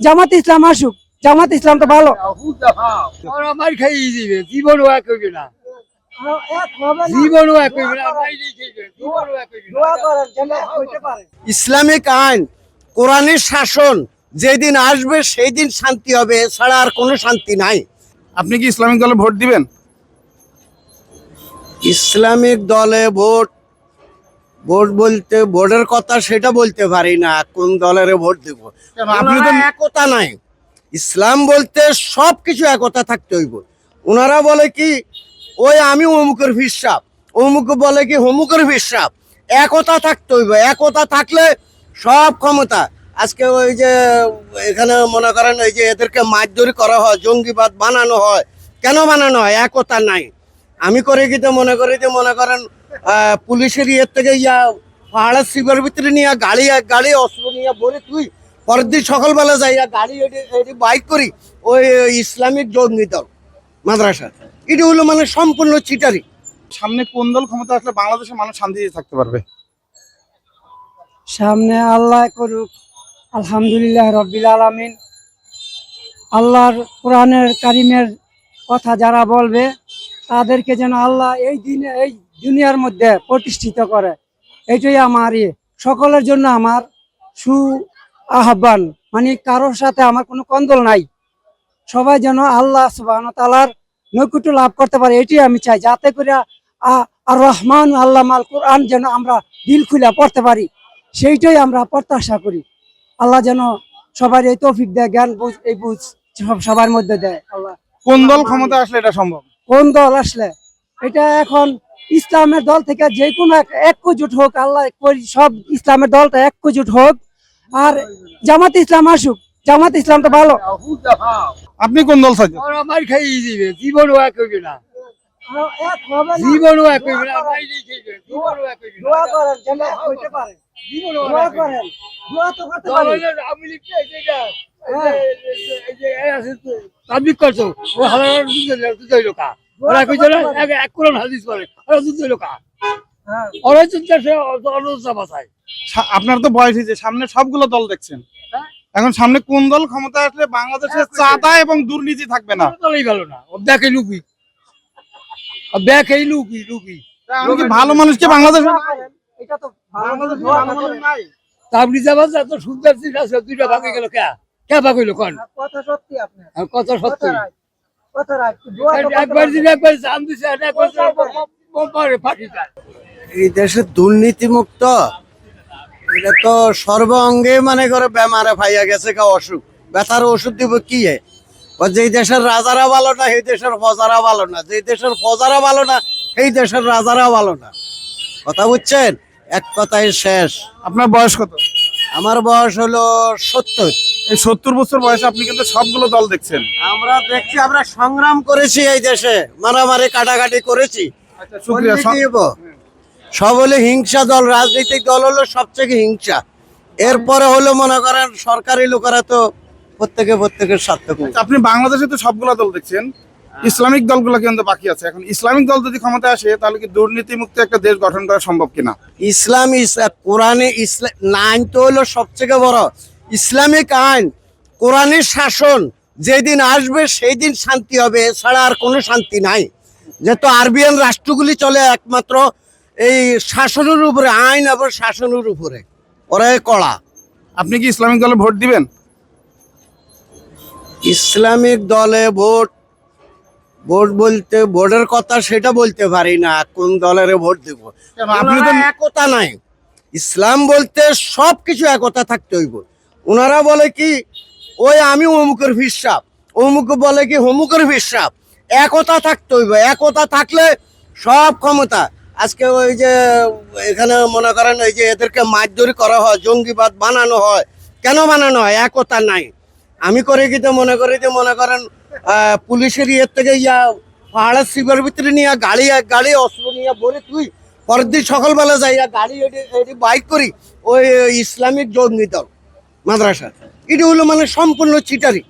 জামাত ইসলাম আসুক জামাত ইসলাম তো ভালো। ওরা মার খাইয়ে দিবে জীবন ওয়া করবে না। ইসলামিক আইন কোরআনের শাসন যেদিন আসবে সেই দিন শান্তি হবে এছাড়া আর কোনো শান্তি নাই। আপনি কি ইসলামিক দলে ভোট দিবেন? ইসলামিক দলে ভোট ভোট বলতে ভোটের কথা সেটা বলতে পারি না কোন দলের ভোট দেব? আপনি তো একতা নাই। ইসলাম বলতে সব কিছু একতা থাকতে হইব। ওনারা বলে কি ওই আমি অমুকের হিসাব অমুক বলে কি অমুকের হিসাব একতা থাকতে হইব। একতা থাকলে সব ক্ষমতা। আজকে ওই যে এখানে মনে করেন ওই যে এদেরকে মারধরি করা হয় জঙ্গিবাদ বানানো হয়। কেন বানানো হয়? একতা নাই। আমি করে কি তো মনে করি যে মনে করেন পুলিশের ইয়ের থেকে ইয়া পাহাড়ের শিবের ভিতরে নিয়ে গাড়ি গাড়ি অস্ত্র নিয়ে ভরে তুই পরের দিন সকালবেলা যাই গাড়ি এটি এটি বাইক করি ওই ইসলামিক জঙ্গি দল মাদ্রাসা। এটি হলো মানে সম্পূর্ণ চিটারি। সামনে কোন দল ক্ষমতা আসলে বাংলাদেশের মানুষ শান্তিতে থাকতে পারবে? সামনে আল্লাহ করুক আলহামদুলিল্লাহ রব্বিল আলামিন। আল্লাহর কোরআনের কারিমের কথা যারা বলবে তাদেরকে যেন আল্লাহ এই দিনে এই দুনিয়ার মধ্যে প্রতিষ্ঠিত করে। এটাই আমার সকলের জন্য আমার সু আহ্বান মানে কারোর সাথে আমার কোনো কন্দল নাই। সবাই যেন আল্লাহ সুবাহ তালার নৈকুট্য লাভ করতে পারে এটাই আমি চাই। যাতে করে আর রহমান আল্লাহ মাল কোরআন যেন আমরা দিল খুলে পড়তে পারি সেইটাই আমরা প্রত্যাশা করি। আল্লাহ যেন সবার এই তৌফিক দেয় জ্ঞান বুঝ এই বুঝ সব সবার মধ্যে দেয়। আল্লাহ কোন দল ক্ষমতা আসলে এটা সম্ভব? কোন দল আসলে? এটা এখন ইসলামের দল থেকে যে কোনো এক ঐক্যজোট হোক আল্লাহ করি সব ইসলামের দলটা ঐক্যজোট হোক আর জামাত ইসলাম আসুক জামাত ইসলাম তো ভালো আপনি কোন দল চাইছেন ওরা মার খাইয়ে দিবে জীবন ওয়া করবে না জীবন ওয়া করবে না মাইরেই খাইবে, জীবন ওয়া করবে না। জীবন ওয়া করবে না। দলের আওয়ামী লীগ কে এই যে- এই যে- এই আছে তো, করছ, ও। ওরা এক- কোরআন হাদিস ওরা অনবস্থা আপনার তো বয়স হয়েছে সামনে সবগুলো দল দেখছেন। হ্যাঁ। এখন সামনে কোন দল ক্ষমতা আসলে বাংলাদেশে চাঁদা এবং দুর্নীতি থাকবে না? কোনো দলই ভালো না। ও ব্যাকে লুপি। ও ব্যাকে লুপি, লুপি। ভালো মানুষকে বাংলাদেশে এটা তো বাংলাদেশে মানুষ নাই। তাবলিগ জামাত এত সুন্দর জিনিস আছে, দুইটা ভাগ গেল কে? কে ভাগ হইল কোন? কথা সত্যি আপনার। আর কত সত্য। এই দেশে দুর্নীতি মুক্ত এটা তো সর্ব অঙ্গে মানে করে বেমারে ভাইয়া গেছে কা অসুখ। ব্যথার ওষুধ দিব কি যেই দেশের রাজারা ভালো না সেই দেশের ফজারা ভালো না। যেই দেশের ফজারা ভালো না সেই দেশের রাজারা ভালো না। কথা বুঝছেন? এক কথায় শেষ। আপনার বয়স কত? আমার বয়স হলো সত্তর। এই সত্তর বছর বয়সে আপনি কিন্তু সবগুলো দল দেখছেন। আমরা দেখছি আমরা সংগ্রাম করেছি এই দেশে মারামারি কাটাকাটি করেছি। আচ্ছা? সব হলো হিংসা দল রাজনৈতিক দল হলো সবথেকে হিংসা। এরপরে হলো মনে করেন সরকারি লোকেরা তো প্রত্যেকে প্রত্যেকের স্বার্থ খুঁজে। আপনি বাংলাদেশে তো সবগুলো দল দেখছেন। ইসলামিক দলগুলো কিন্তু বাকি আছে। এখন ইসলামিক দল যদি ক্ষমতা আসে তাহলে কি দুর্নীতি মুক্ত একটা দেশ গঠন করা সম্ভব কিনা? ইসলাম ইস- কোরআনে ইসলাম নাইন তো হলো সবথেকে বড়। ইসলামিক আইন কোরআনের শাসন যেদিন আসবে সেই দিন শান্তি হবে এছাড়া আর কোনো শান্তি নাই। যেহেতু আরবিয়ান রাষ্ট্রগুলি চলে একমাত্র এই শাসনের উপরে আইন এবং শাসনের উপরে। ওরাই কড়া। আপনি কি ইসলামিক দলে ভোট দিবেন? ইসলামিক দলে ভোট ভোট বলতে ভোটের কথা সেটা বলতে পারি না কোন দলের ভোট দেব। আপনি তো একতা নাই। ইসলাম বলতে সব কিছু একতা থাকতে হইব। ওনারা বলে কি, ওই আমি অমুকের হিসাব অমুক বলে কি, অমুকের হিসাব একতা থাকতে হইব। একতা থাকলে সব ক্ষমতা। আজকে ওই যে এখানে মনে করেন ওই যে এদেরকে মারধরি করা হয়, জঙ্গিবাদ বানানো হয়। কেন বানানো হয়? একতা নাই। আমি করে কি তো মনে করি যে মনে করেন পুলিশের ইয়ের থেকে ইয়া, পাহাড়ের শিবের ভিতরে নিয়ে গাড়ি গাড়ি অস্ত্র নিয়ে ভরে তুই পরের দিন সকালবেলা যাইয়া গাড়ি এটি বাইক করি। ওই ইসলামিক জঙ্গি দল। মাদ্রাসা। এটা হলো মানে সম্পূর্ণ চিটারি।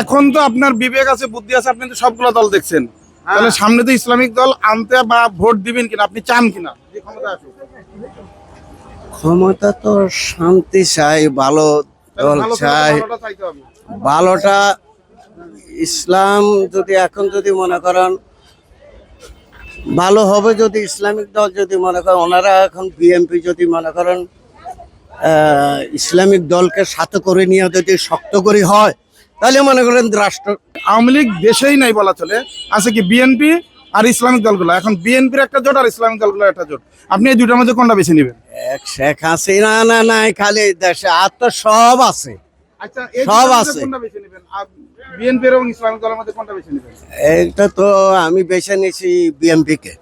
এখন তো আপনার বিবেক আছে বুদ্ধি আছে আপনি তো সবগুলো দল দেখছেন। তাহলে সামনে তো ইসলামিক দল আনতে বা ভোট দিবেন কিনা আপনি চান কিনা? ক্ষমতা তো শান্তি চাই ভালো দল চাই। ভালোটা ইসলাম যদি এখন যদি মনে করেন ভালো হবে যদি ইসলামিক দল যদি মনে করেন ওনারা এখন বিএনপি যদি মনে করেন ইসলামিক দলকে সাথে করে নিয়ে যদি শক্ত করে হয় তাহলে মনে করেন রাষ্ট্র আওয়ামী লীগ দেশেই নাই বলা চলে। আছে কি বিএনপি আর ইসলামিক দলগুলো। এখন বিএনপির একটা জোট আর ইসলামিক দলগুলো একটা জোট। আপনি এই দুটার মধ্যে কোনটা বেছে নেবেন? এক শেখ হাসিনা না না নাই খালি দেশে আর তো সব আছে। আচ্ছা সব আছে। এবং ইসলামিক দলের মধ্যে কোনটা বেছে নেবেন? এইটা তো আমি বেছে নিয়েছি বিএনপি কে।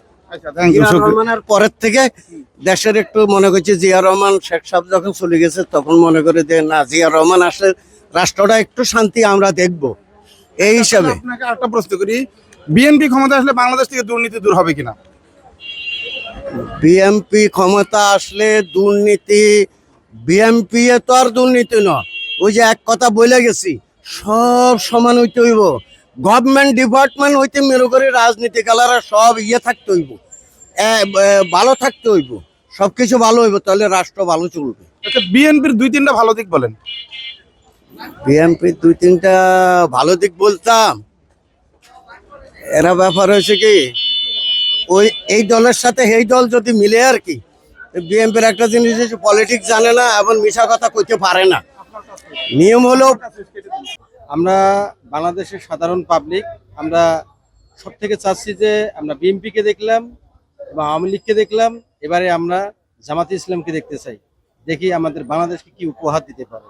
জিয়া রহমানের পরের থেকে দেশের একটু মনে করছে জিয়া রহমান শেখ সাহেব যখন চলে গেছে তখন মনে করে যে না জিয়া রহমান আসলে রাষ্ট্রটা একটু শান্তি আমরা দেখব। এই হিসাবে। আপনাকে একটা প্রশ্ন করি। বিএনপি ক্ষমতা আসলে বাংলাদেশ থেকে দুর্নীতি দূর হবে কিনা? বিএমপি ক্ষমতা আসলে দুর্নীতি বিএমপি এ তো আর দুর্নীতি নয়। ওই যে এক কথা বলে গেছি সব সমান হইতে হইব। গভর্নমেন্ট ডিপার্টমেন্ট হইতে মেরু করে রাজনীতি কালারা সব ইয়ে থাকতে হইব। ভালো থাকতে হইব। সব কিছু ভালো হইব তাহলে রাষ্ট্র ভালো চলবে। আচ্ছা বিএনপির দুই তিনটা ভালো দিক বলেন। বিএমপি দুই তিনটা ভালো দিক বলতাম। এরা ব্যাপার হয়েছে কি ওই এই দলের সাথে এই দল যদি মিলে আর কি বিএনপির একটা জিনিস হচ্ছে পলিটিক্স জানে না এবং মিশা কথা কইতে পারে না। নিয়ম হলো আমরা বাংলাদেশের সাধারণ পাবলিক আমরা সব থেকে চাচ্ছি যে আমরা বিএনপিকে দেখলাম এবং আওয়ামী লীগকে দেখলাম এবারে আমরা জামাতে ইসলামকে দেখতে চাই। দেখি আমাদের বাংলাদেশকে কি উপহার দিতে পারে।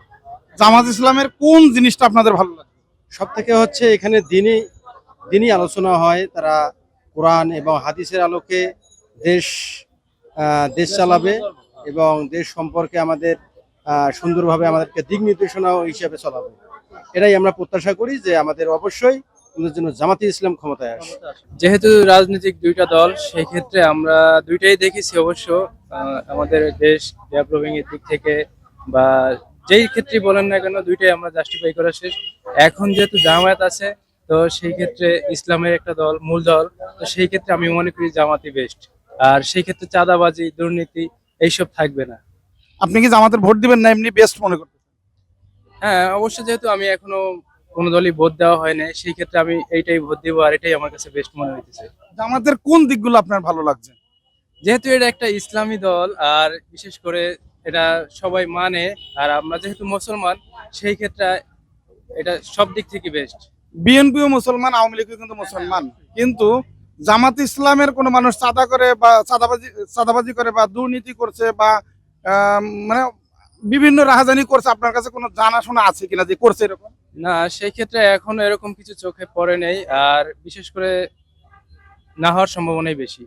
জামাত ইসলামের কোন জিনিসটা আপনাদের ভালো লাগে? সব থেকে হচ্ছে এখানে দিনই দিনই আলোচনা হয় তারা কোরআন এবং হাদিসের আলোকে দেশ দেশ চালাবে এবং দেশ সম্পর্কে আমাদের আহ, সুন্দরভাবে আমাদেরকে দিক নির্দেশনা হিসেবে চলাবে। এটাই আমরা প্রত্যাশা করি যে আমাদের অবশ্যই আমাদের জন্য জামাতে ইসলাম ক্ষমতায় আসে। যেহেতু রাজনৈতিক দুইটা দল সেই ক্ষেত্রে আমরা দুইটাই দেখেছি অবশ্য আহ, আমাদের দেশ ডেভেলপিং এর দিক থেকে বা যেই ক্ষেত্রে বলেন না কেন দুইটাই আমরা জাস্টিফাই করা শেষ। এখন যেহেতু জামায়াত আছে তো সেই ক্ষেত্রে ইসলামের একটা দল মূল দল তো সেই ক্ষেত্রে আমি মনে করি জামাতি বেস্ট আর সেই ক্ষেত্রে চাঁদাবাজি দুর্নীতি এইসব থাকবে না। আপনি কি জামাতের ভোট দিবেন না? এমনি বেস্ট মনে করতেন হ্যাঁ অবশ্য যেহেতু আমি এখনও কোনো দলই ভোট দেওয়া হয় না সেই ক্ষেত্রে আমি এইটাই ভোট দিব আর এটাই আমার কাছে বেস্ট মনে হইতেছে। জামাতের কোন দিকগুলো আপনার ভালো লাগছে? যেহেতু এটা একটা ইসলামী দল আর বিশেষ করে এটা সবাই মানে আর আমরা যেহেতু মুসলমান সেই ক্ষেত্রে এটা সব দিক থেকে বেস্ট বিএনপিও মুসলমান আওয়ামী লীগও কিন্তু মুসলমান। কিন্তু জামাত ইসলামের কোনো মানুষ চাঁদা করে বা চাঁদাবাজি চাঁদাবাজি করে বা দুর্নীতি করছে বা মানে বিভিন্ন রাহাজানি করছে, আপনার কাছে কোনো জানাশোনা আছে কিনা যে করছে এরকম? না সেই ক্ষেত্রে এখন এরকম কিছু চোখে পড়ে নেই, আর বিশেষ করে না হওয়ার সম্ভাবনাই বেশি।